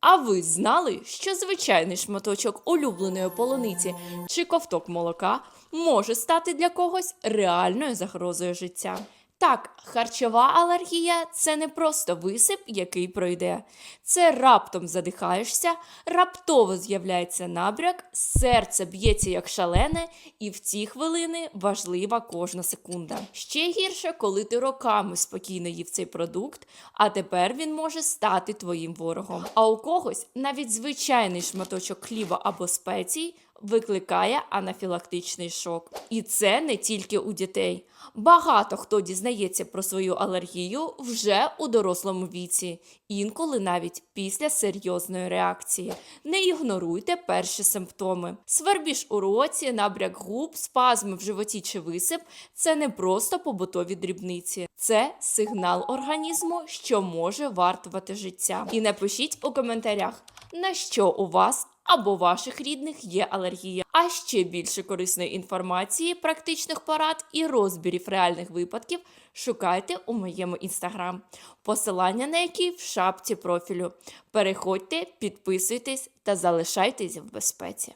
А ви знали, що звичайний шматочок улюбленої полуниці чи ковток молока може стати для когось реальною загрозою життя? Так, харчова алергія це не просто висип, який пройде. Це раптом задихаєшся, раптово з'являється набряк, серце б'ється як шалене, і в ці хвилини важлива кожна секунда. Ще гірше, коли ти роками спокійно їв цей продукт, а тепер він може стати твоїм ворогом. А у когось навіть звичайний шматочок хліба або спецій викликає анафілактичний шок. І це не тільки у дітей. Багато хто дізнається про свою алергію вже у дорослому віці, інколи навіть після серйозної реакції. Не ігноруйте перші симптоми. Свербіж у році, набряк губ, спазми в животі чи висип це не просто побутові дрібниці, це сигнал організму, що може вартувати життя. І напишіть у коментарях, на що у вас або ваших рідних є алергія. А ще більше корисної інформації, практичних порад і розбірів реальних випадків шукайте у моєму інстаграм, посилання на який в шапці профілю. Переходьте, підписуйтесь та залишайтесь в безпеці.